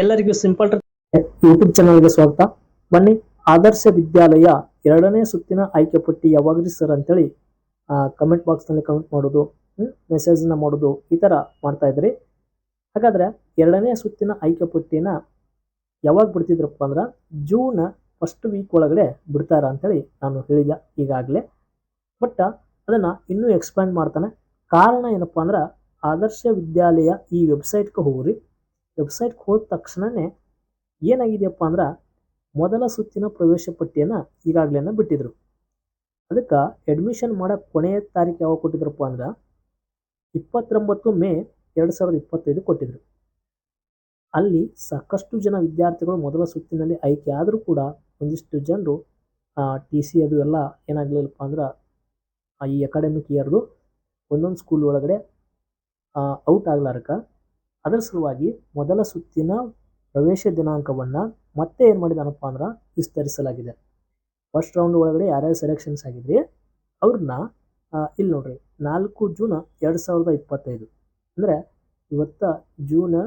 ಎಲ್ಲರಿಗೂ simple YouTube ಚಾನಲ್ಗೆ ಸ್ವಾಗತ. ಬನ್ನಿ, ಆದರ್ಶ ವಿದ್ಯಾಲಯ ಎರಡನೇ ಸುತ್ತಿನ ಆಯ್ಕೆ ಪಟ್ಟಿ ಯಾವಾಗ್ರಿ ಸರ್ ಅಂತೇಳಿ ಕಮೆಂಟ್ ಬಾಕ್ಸ್ನಲ್ಲಿ ಕಮೆಂಟ್ ಮಾಡೋದು ಮೆಸೇಜ್ನ ಮಾಡೋದು ಈ ಥರ ಮಾಡ್ತಾ ಇದ್ರಿ. ಹಾಗಾದ್ರೆ ಎರಡನೇ ಸುತ್ತಿನ ಆಯ್ಕೆ ಪಟ್ಟಿನ ಯಾವಾಗ ಬಿಡ್ತಿದ್ರಪ್ಪ ಅಂದ್ರೆ ಜೂನ್ ಫಸ್ಟ್ ವೀಕ್ ಒಳಗಡೆ ಬಿಡ್ತಾರ ಅಂತೇಳಿ ನಾನು ಹೇಳಿದೆ ಈಗಾಗಲೇ. ಬಟ್ ಅದನ್ನ ಇನ್ನೂ ಎಕ್ಸ್ಪ್ಯಾಂಡ್ ಮಾಡ್ತಾನೆ. ಕಾರಣ ಏನಪ್ಪಾ ಅಂದ್ರೆ ಆದರ್ಶ ವಿದ್ಯಾಲಯ ಈ ವೆಬ್ಸೈಟ್ಗೆ ಹೋಗ್ರಿ. ವೆಬ್ಸೈಟ್ಗೆ ಹೋದ ತಕ್ಷಣವೇ ಏನಾಗಿದೆಯಪ್ಪ ಅಂದ್ರೆ ಮೊದಲ ಸುತ್ತಿನ ಪ್ರವೇಶ ಪಟ್ಟಿಯನ್ನು ಈಗಾಗಲೇ ಬಿಟ್ಟಿದ್ರು. ಅದಕ್ಕೆ ಅಡ್ಮಿಷನ್ ಮಾಡೋ ಕೊನೆಯ ತಾರೀಕು ಯಾವಾಗ ಕೊಟ್ಟಿದ್ರಪ್ಪ ಅಂದ್ರೆ ಇಪ್ಪತ್ತೊಂಬತ್ತು ಮೇ ಎರಡು ಸಾವಿರದ ಇಪ್ಪತ್ತೈದು ಕೊಟ್ಟಿದ್ರು. ಅಲ್ಲಿ ಸಾಕಷ್ಟು ಜನ ವಿದ್ಯಾರ್ಥಿಗಳು ಮೊದಲ ಸುತ್ತಿನಲ್ಲಿ ಆಯ್ಕೆ ಆದರೂ ಕೂಡ ಒಂದಿಷ್ಟು ಜನರು ಟಿ ಸಿ ಅದು ಎಲ್ಲ ಏನಾಗಲಿಲ್ಲಪ್ಪ ಅಂದ್ರೆ ಈ ಅಕಾಡೆಮಿಕ್ ಇಯರ್ದು ಒಂದೊಂದು ಸ್ಕೂಲ್ ಒಳಗಡೆ ಔಟ್ ಆಗ್ಲಾರಕ ಅದರ ಸಲುವಾಗಿ ಮೊದಲ ಸುತ್ತಿನ ಪ್ರವೇಶ ದಿನಾಂಕವನ್ನು ಮತ್ತೆ ಏನು ಮಾಡಿದಾನಪ್ಪ ಅಂದ್ರೆ ವಿಸ್ತರಿಸಲಾಗಿದೆ. ಫಸ್ಟ್ ರೌಂಡ್ ಒಳಗಡೆ ಯಾರ್ಯಾರು ಸೆಲೆಕ್ಷನ್ಸ್ ಆಗಿದ್ರಿ? ಅವ್ರನ್ನ ಇಲ್ಲಿ ನೋಡ್ರಿ, ನಾಲ್ಕು ಜೂನ್ ಎರಡು ಸಾವಿರದ ಇಪ್ಪತ್ತೈದು. ಅಂದರೆ ಇವತ್ತ ಜೂನ್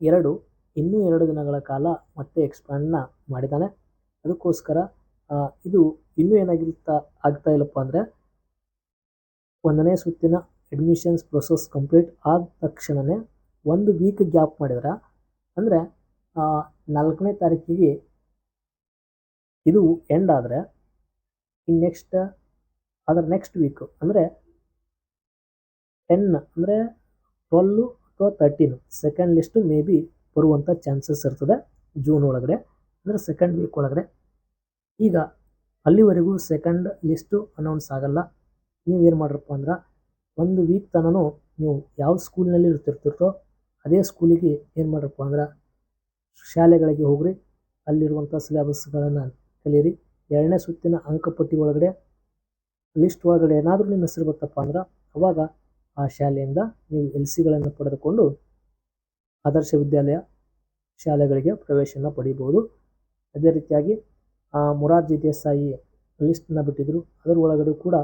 ಎರಡು, ಇನ್ನೂ ಎರಡು ದಿನಗಳ ಕಾಲ ಮತ್ತೆ ಎಕ್ಸ್ಪ್ಯಾಂಡ್ನ ಮಾಡಿದ್ದಾನೆ ಅದಕ್ಕೋಸ್ಕರ ಇದು ಇನ್ನೂ ಏನಾಗಿರ್ತಾ, ಆಗ್ತಾ ಇಲ್ಲಪ್ಪ ಅಂದರೆ ಒಂದನೇ ಸುತ್ತಿನ ಅಡ್ಮಿಷನ್ಸ್ ಪ್ರೊಸೆಸ್ ಕಂಪ್ಲೀಟ್ ಆದ ತಕ್ಷಣವೇ ಒಂದು ವೀಕ್ ಗ್ಯಾಪ್ ಮಾಡಿದ್ರೆ, ಅಂದರೆ ನಾಲ್ಕನೇ ತಾರೀಕಿಗೆ ಇದು ಎಂಡ್ ಆದರೆ ಇನ್ನು ನೆಕ್ಸ್ಟ್ ಅದರ ನೆಕ್ಸ್ಟ್ ವೀಕ್ ಅಂದರೆ ಟೆನ್ ಅಂದರೆ ಟ್ವೆಲ್ ಅಥವಾ thirteen second list may be ಬರುವಂಥ ಚಾನ್ಸಸ್ ಇರ್ತದೆ ಜೂನ್ ಒಳಗಡೆ, ಅಂದರೆ ಸೆಕೆಂಡ್ ವೀಕ್ ಒಳಗಡೆ. ಈಗ ಅಲ್ಲಿವರೆಗೂ ಸೆಕೆಂಡ್ ಲಿಸ್ಟು ಅನೌನ್ಸ್ ಆಗಲ್ಲ. ಏನು ಮಾಡ್ರಪ್ಪ ಅಂದ್ರೆ, ಒಂದು ವೀಕ್ ತನೂ ನೀವು ಯಾವ ಸ್ಕೂಲ್ನಲ್ಲಿ ಇರ್ತಿರ್ತಿರ್ತೋ ಅದೇ ಸ್ಕೂಲಿಗೆ ಏನು ಮಾಡ್ರಪ್ಪ ಅಂದ್ರೆ ಶಾಲೆಗಳಿಗೆ ಹೋಗ್ರಿ ಅಲ್ಲಿರುವಂಥ ಸಿಲೆಬಸ್ಗಳನ್ನು ಕಲಿಯಿರಿ ಎರಡನೇ ಸುತ್ತಿನ ಅಂಕಪಟ್ಟಿ ಒಳಗಡೆ ಲಿಸ್ಟ್ ಒಳಗಡೆ ಏನಾದರೂ ನಿಮ್ಮ ಹೆಸರು ಬತ್ತಪ್ಪ ಅಂದ್ರೆ ಅವಾಗ ಆ ಶಾಲೆಯಿಂದ ನೀವು ಎಲ್ ಸಿಗಳನ್ನು ಪಡೆದುಕೊಂಡು ಆದರ್ಶ ವಿದ್ಯಾಲಯ ಶಾಲೆಗಳಿಗೆ ಪ್ರವೇಶನ ಪಡಿಬೋದು. ಅದೇ ರೀತಿಯಾಗಿ ಆ, ಮೊರಾರ್ಜಿ ದೇಸಾಯಿ ಲಿಸ್ಟನ್ನು ಬಿಟ್ಟಿದ್ರು. ಅದರ ಒಳಗಡೆ ಕೂಡ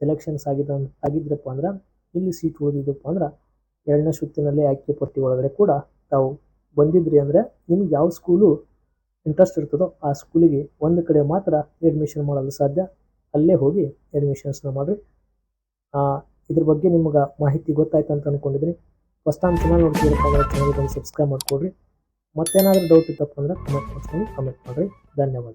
ಸೆಲೆಕ್ಷನ್ಸ್ ಆಗಿದ್ದ ಆಗಿದ್ರಪ್ಪ ಅಂದ್ರೆ ಇಲ್ಲಿ ಸೀಟ್ ಉಳಿದಿದ್ದಪ್ಪ ಅಂದ್ರೆ ಎರಡನೇ ಸುತ್ತಿನಲ್ಲಿ ಆಯ್ಕೆ ಪಟ್ಟಿ ಒಳಗಡೆ ಕೂಡ ತಾವು ಬಂದಿದ್ರಿ ಅಂದರೆ ನಿಮ್ಗೆ ಯಾವ ಸ್ಕೂಲು ಇಂಟ್ರೆಸ್ಟ್ ಇರ್ತದೋ ಆ ಸ್ಕೂಲಿಗೆ ಒಂದು ಕಡೆ ಮಾತ್ರ ಅಡ್ಮಿಷನ್ ಮಾಡಲು ಸಾಧ್ಯ. ಅಲ್ಲೇ ಹೋಗಿ ಅಡ್ಮಿಷನ್ಸ್ನ ಮಾಡಿರಿ. ಇದ್ರ ಬಗ್ಗೆ ನಿಮ್ಗೆ ಮಾಹಿತಿ ಗೊತ್ತಾಯ್ತು ಅಂತ ಅಂದ್ಕೊಂಡಿದ್ದೀನಿ ಫಸ್ಟ್ ಟೈಮ್ ಚಾನಲ್ ಅಂದ್ರೆ ಚಾನಲ್ಗೆ ಸಬ್ಸ್ಕ್ರೈಬ್ ಮಾಡ್ಕೊಡ್ರಿ. ಮತ್ತೇನಾದರೂ ಡೌಟ್ ಇತ್ತಪ್ಪ ಅಂದ್ರೆ ಕಮೆಂಟ್ ಬಾಕ್ಸ್ನಲ್ಲಿ ಕಮೆಂಟ್ ಮಾಡಿರಿ. ಧನ್ಯವಾದ.